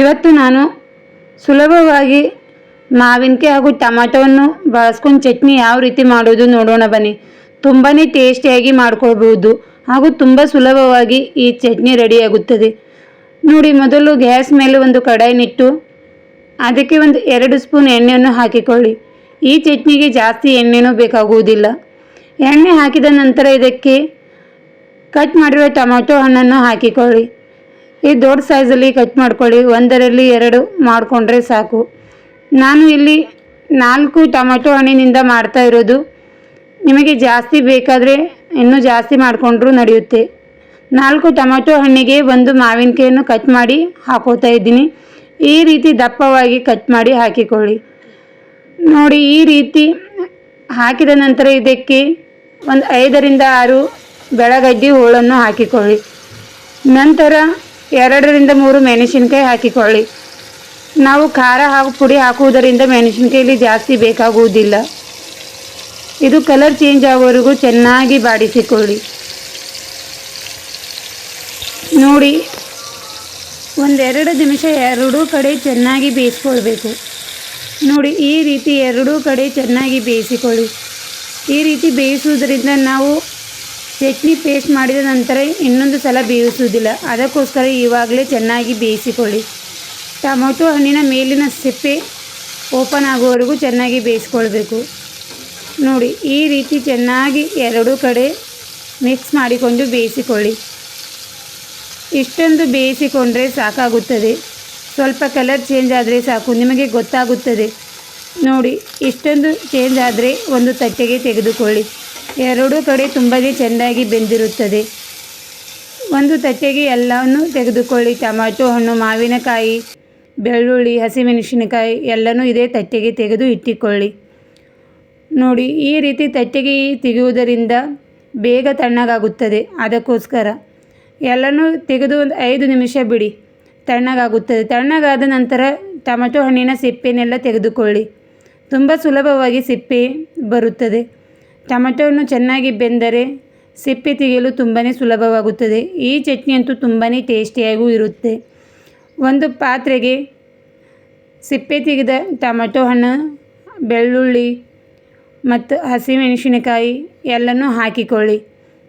ಇವತ್ತು ನಾನು ಸುಲಭವಾಗಿ ಮಾವಿನಕಾಯಿ ಹಾಗೂ ಟೊಮಾಟೋವನ್ನು ಬಳಸ್ಕೊಂಡು ಚಟ್ನಿ ಯಾವ ರೀತಿ ಮಾಡೋದು ನೋಡೋಣ ಬನ್ನಿ. ತುಂಬಾ ಟೇಸ್ಟಿಯಾಗಿ ಮಾಡ್ಕೊಳ್ಬೋದು ಹಾಗೂ ತುಂಬ ಸುಲಭವಾಗಿ ಈ ಚಟ್ನಿ ರೆಡಿಯಾಗುತ್ತದೆ. ನೋಡಿ, ಮೊದಲು ಗ್ಯಾಸ್ ಮೇಲೆ ಒಂದು ಕಡಾಯಿನಿಟ್ಟು ಅದಕ್ಕೆ ಒಂದು ಎರಡು ಸ್ಪೂನ್ ಎಣ್ಣೆಯನ್ನು ಹಾಕಿಕೊಳ್ಳಿ. ಈ ಚಟ್ನಿಗೆ ಜಾಸ್ತಿ ಎಣ್ಣೆನೂ ಬೇಕಾಗುವುದಿಲ್ಲ. ಎಣ್ಣೆ ಹಾಕಿದ ನಂತರ ಇದಕ್ಕೆ ಕಟ್ ಮಾಡಿರುವ ಟೊಮೆಟೊ ಹಣ್ಣನ್ನು ಹಾಕಿಕೊಳ್ಳಿ. ಈ ದೊಡ್ಡ ಸೈಜಲ್ಲಿ ಕಟ್ ಮಾಡ್ಕೊಳ್ಳಿ, ಒಂದರಲ್ಲಿ ಎರಡು ಮಾಡಿಕೊಂಡ್ರೆ ಸಾಕು. ನಾನು ಇಲ್ಲಿ ನಾಲ್ಕು ಟೊಮೆಟೊ ಹಣ್ಣಿನಿಂದ ಮಾಡ್ತಾ ಇರೋದು. ನಿಮಗೆ ಜಾಸ್ತಿ ಬೇಕಾದರೆ ಇನ್ನೂ ಜಾಸ್ತಿ ಮಾಡಿಕೊಂಡ್ರೂ ನಡೆಯುತ್ತೆ. ನಾಲ್ಕು ಟೊಮೆಟೊ ಹಣ್ಣಿಗೆ ಒಂದು ಮಾವಿನಕಾಯನ್ನು ಕಟ್ ಮಾಡಿ ಹಾಕೋತಾ ಇದ್ದೀನಿ. ಈ ರೀತಿ ದಪ್ಪವಾಗಿ ಕಟ್ ಮಾಡಿ ಹಾಕಿಕೊಳ್ಳಿ. ನೋಡಿ, ಈ ರೀತಿ ಹಾಕಿದ ನಂತರ ಇದಕ್ಕೆ ಒಂದು ಐದರಿಂದ ಆರು ಬೆಳಗಡ್ಡಿ ಹೋಳನ್ನು ಹಾಕಿಕೊಳ್ಳಿ. ನಂತರ ಎರಡರಿಂದ ಮೂರು ಮೆಣಸಿನ್ಕಾಯಿ ಹಾಕಿಕೊಳ್ಳಿ. ನಾವು ಖಾರ ಹಾಗೂ ಪುಡಿ ಹಾಕುವುದರಿಂದ ಮೆಣಸಿನ್ಕಾಯಲ್ಲಿ ಜಾಸ್ತಿ ಬೇಕಾಗುವುದಿಲ್ಲ. ಇದು ಕಲರ್ ಚೇಂಜ್ ಆಗೋವರೆಗೂ ಚೆನ್ನಾಗಿ ಬಾಡಿಸಿಕೊಳ್ಳಿ. ನೋಡಿ, ಒಂದೆರಡು ನಿಮಿಷ ಎರಡೂ ಕಡೆ ಚೆನ್ನಾಗಿ ಬೇಯಿಸ್ಕೊಳ್ಬೇಕು. ನೋಡಿ, ಈ ರೀತಿ ಎರಡೂ ಕಡೆ ಚೆನ್ನಾಗಿ ಬೇಯಿಸಿಕೊಳ್ಳಿ. ಈ ರೀತಿ ಬೇಯಿಸುವುದರಿಂದ ನಾವು ಚಟ್ನಿ ಪೇಸ್ಟ್ ಮಾಡಿದ ನಂತರ ಇನ್ನೊಂದು ಸಲ ಬೇಯಿಸುವುದಿಲ್ಲ. ಅದಕ್ಕೋಸ್ಕರ ಇವಾಗಲೇ ಚೆನ್ನಾಗಿ ಬೇಯಿಸಿಕೊಳ್ಳಿ. ಟೊಮೊಟೊ ಹಣ್ಣಿನ ಮೇಲಿನ ಸಿಪ್ಪೆ ಓಪನ್ ಆಗುವವರೆಗೂ ಚೆನ್ನಾಗಿ ಬೇಯಿಸ್ಕೊಳ್ಬೇಕು. ನೋಡಿ, ಈ ರೀತಿ ಚೆನ್ನಾಗಿ ಎರಡೂ ಕಡೆ ಮಿಕ್ಸ್ ಮಾಡಿಕೊಂಡು ಬೇಯಿಸಿಕೊಳ್ಳಿ. ಇಷ್ಟೊಂದು ಬೇಯಿಸಿಕೊಂಡ್ರೆ ಸಾಕಾಗುತ್ತದೆ. ಸ್ವಲ್ಪ ಕಲರ್ ಚೇಂಜ್ ಆದರೆ ಸಾಕು, ನಿಮಗೆ ಗೊತ್ತಾಗುತ್ತದೆ. ನೋಡಿ, ಇಷ್ಟೊಂದು ಚೇಂಜ್ ಆದರೆ ಒಂದು ತಟ್ಟೆಗೆ ತೆಗೆದುಕೊಳ್ಳಿ. ಎರಡೂ ಕಡೆ ತುಂಬಾ ಚೆನ್ನಾಗಿ ಬೆಂದಿರುತ್ತದೆ. ಒಂದು ತಟ್ಟೆಗೆ ಎಲ್ಲವನ್ನು ತೆಗೆದುಕೊಳ್ಳಿ. ಟೊಮ್ಯಾಟೊ ಹಣ್ಣು, ಮಾವಿನಕಾಯಿ, ಬೆಳ್ಳುಳ್ಳಿ, ಹಸಿಮೆಣಸಿನಕಾಯಿ ಎಲ್ಲನೂ ಇದೇ ತಟ್ಟೆಗೆ ತೆಗೆದು ಇಟ್ಟುಕೊಳ್ಳಿ. ನೋಡಿ, ಈ ರೀತಿ ತಟ್ಟೆಗೆ ತೆಗೆಯುವುದರಿಂದ ಬೇಗ ತಣ್ಣಗಾಗುತ್ತದೆ. ಅದಕ್ಕೋಸ್ಕರ ಎಲ್ಲನೂ ತೆಗೆದು ಒಂದು ಐದು ನಿಮಿಷ ಬಿಡಿ. ತಣ್ಣಗಾಗುತ್ತದೆ. ತಣ್ಣಗಾದ ನಂತರ ಟೊಮೆಟೊ ಹಣ್ಣಿನ ಸಿಪ್ಪೆನೆಲ್ಲ ತೆಗೆದುಕೊಳ್ಳಿ. ತುಂಬ ಸುಲಭವಾಗಿ ಸಿಪ್ಪೆ ಬರುತ್ತದೆ. ಟೊಮೆಟೊವನ್ನು ಚೆನ್ನಾಗಿ ಬೆಂದರೆ ಸಿಪ್ಪೆ ತೆಗೆಯಲು ತುಂಬಾ ಸುಲಭವಾಗುತ್ತದೆ. ಈ ಚಟ್ನಿ ಅಂತೂ ತುಂಬಾ ಟೇಸ್ಟಿಯಾಗೂ ಇರುತ್ತೆ. ಒಂದು ಪಾತ್ರೆಗೆ ಸಿಪ್ಪೆ ತೆಗೆದ ಟೊಮೆಟೊ ಹಣ್ಣು, ಬೆಳ್ಳುಳ್ಳಿ ಮತ್ತು ಹಸಿಮೆಣಸಿನಕಾಯಿ ಎಲ್ಲನೂ ಹಾಕಿಕೊಳ್ಳಿ.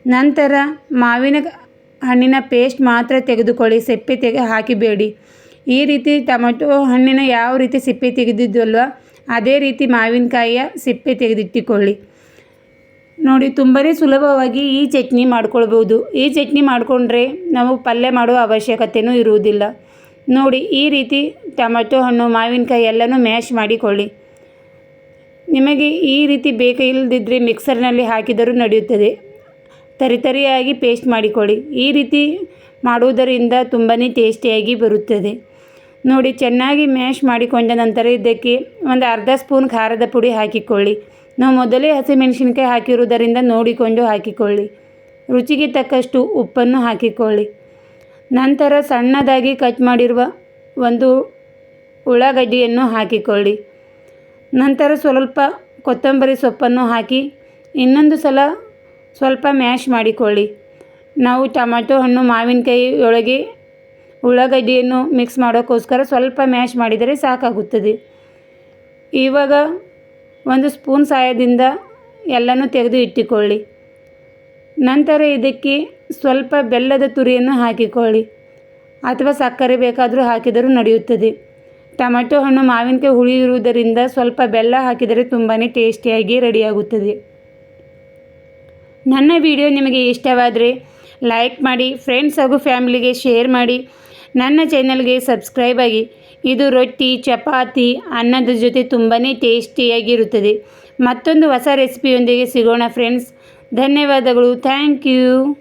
ನಂತರ ಮಾವಿನ ಹಣ್ಣಿನ ಪೇಸ್ಟ್ ಮಾತ್ರ ತೆಗೆದುಕೊಳ್ಳಿ. ಸಿಪ್ಪೆ ತೆಗೆ ಹಾಕಿಬೇಡಿ. ಈ ರೀತಿ ಟೊಮೆಟೊ ಹಣ್ಣಿನ ಯಾವ ರೀತಿ ಸಿಪ್ಪೆ ತೆಗೆದಿದ್ವಲ್ವ, ಅದೇ ರೀತಿ ಮಾವಿನಕಾಯಿಯ ಸಿಪ್ಪೆ ತೆಗೆದಿಟ್ಟುಕೊಳ್ಳಿ. ನೋಡಿ ತುಂಬಾ ಸುಲಭವಾಗಿ ಈ ಚಟ್ನಿ ಮಾಡ್ಕೊಳ್ಬೋದು. ಈ ಚಟ್ನಿ ಮಾಡಿಕೊಂಡ್ರೆ ನಾವು ಪಲ್ಯ ಮಾಡುವ ಅವಶ್ಯಕತೆಯೂ ಇರುವುದಿಲ್ಲ. ನೋಡಿ, ಈ ರೀತಿ ಟೊಮೆಟೊ ಹಣ್ಣು, ಮಾವಿನಕಾಯಿ ಎಲ್ಲನೂ ಮ್ಯಾಶ್ ಮಾಡಿಕೊಳ್ಳಿ. ನಿಮಗೆ ಈ ರೀತಿ ಬೇಕಿಲ್ಲದಿದ್ದರೆ ಮಿಕ್ಸರ್ನಲ್ಲಿ ಹಾಕಿದರೂ ನಡೆಯುತ್ತದೆ. ತರಿತರಿಯಾಗಿ ಪೇಸ್ಟ್ ಮಾಡಿಕೊಳ್ಳಿ. ಈ ರೀತಿ ಮಾಡುವುದರಿಂದ ತುಂಬಾ ಟೇಸ್ಟಿಯಾಗಿ ಬರುತ್ತದೆ. ನೋಡಿ, ಚೆನ್ನಾಗಿ ಮ್ಯಾಶ್ ಮಾಡಿಕೊಂಡ ನಂತರ ಇದಕ್ಕೆ ಒಂದು ಅರ್ಧ ಸ್ಪೂನ್ ಖಾರದ ಪುಡಿ ಹಾಕಿಕೊಳ್ಳಿ. ನಾವು ಮೊದಲೇ ಹಸಿಮೆಣಸಿನ್ಕಾಯಿ ಹಾಕಿರುವುದರಿಂದ ನೋಡಿಕೊಂಡು ಹಾಕಿಕೊಳ್ಳಿ. ರುಚಿಗೆ ತಕ್ಕಷ್ಟು ಉಪ್ಪನ್ನು ಹಾಕಿಕೊಳ್ಳಿ. ನಂತರ ಸಣ್ಣದಾಗಿ ಕಟ್ ಮಾಡಿರುವ ಒಂದು ಉಳ್ಳಾಗಡ್ಡಿಯನ್ನು ಹಾಕಿಕೊಳ್ಳಿ. ನಂತರ ಸ್ವಲ್ಪ ಕೊತ್ತಂಬರಿ ಸೊಪ್ಪನ್ನು ಹಾಕಿ ಇನ್ನೊಂದು ಸಲ ಸ್ವಲ್ಪ ಮ್ಯಾಶ್ ಮಾಡಿಕೊಳ್ಳಿ. ನಾವು ಟೊಮೆಟೊ ಹಣ್ಣು ಮಾವಿನಕಾಯಿ ಒಳಗೆ ಉಳ್ಳಾಗಡ್ಡಿಯನ್ನು ಮಿಕ್ಸ್ ಮಾಡೋಕ್ಕೋಸ್ಕರ ಸ್ವಲ್ಪ ಮ್ಯಾಶ್ ಮಾಡಿದರೆ ಸಾಕಾಗುತ್ತದೆ. ಇವಾಗ ಒಂದು ಸ್ಪೂನ್ ಸಹಾಯದಿಂದ ಎಲ್ಲನೂ ತೆಗೆದು ಇಟ್ಟುಕೊಳ್ಳಿ. ನಂತರ ಇದಕ್ಕೆ ಸ್ವಲ್ಪ ಬೆಲ್ಲದ ತುರಿಯನ್ನು ಹಾಕಿಕೊಳ್ಳಿ. ಅಥವಾ ಸಕ್ಕರೆ ಬೇಕಾದರೂ ಹಾಕಿದರೂ ನಡೆಯುತ್ತದೆ. ಟೊಮೆಟೊ ಹಣ್ಣು ಮಾವಿನಕಾಯಿ ಹುಳಿ ಇರುವುದರಿಂದ ಸ್ವಲ್ಪ ಬೆಲ್ಲ ಹಾಕಿದರೆ ತುಂಬಾ ಟೇಸ್ಟಿಯಾಗಿ ರೆಡಿಯಾಗುತ್ತದೆ. ನನ್ನ ವಿಡಿಯೋ ನಿಮಗೆ ಇಷ್ಟವಾದರೆ ಲೈಕ್ ಮಾಡಿ ಫ್ರೆಂಡ್ಸ್ ಹಾಗೂ ಫ್ಯಾಮಿಲಿಗೆ ಶೇರ್ ಮಾಡಿ. ನನ್ನ ಚಾನಲ್ಗೆ ಸಬ್ಸ್ಕ್ರೈಬ್ ಆಗಿ. ಇದು ರೊಟ್ಟಿ, ಚಪಾತಿ, ಅನ್ನದ ಜೊತೆ ತುಂಬಾ ಟೇಸ್ಟಿಯಾಗಿರುತ್ತದೆ ಮತ್ತೊಂದು ಹೊಸ ರೆಸಿಪಿಯೊಂದಿಗೆ ಸಿಗೋಣ ಫ್ರೆಂಡ್ಸ್ ಧನ್ಯವಾದಗಳು. Thank you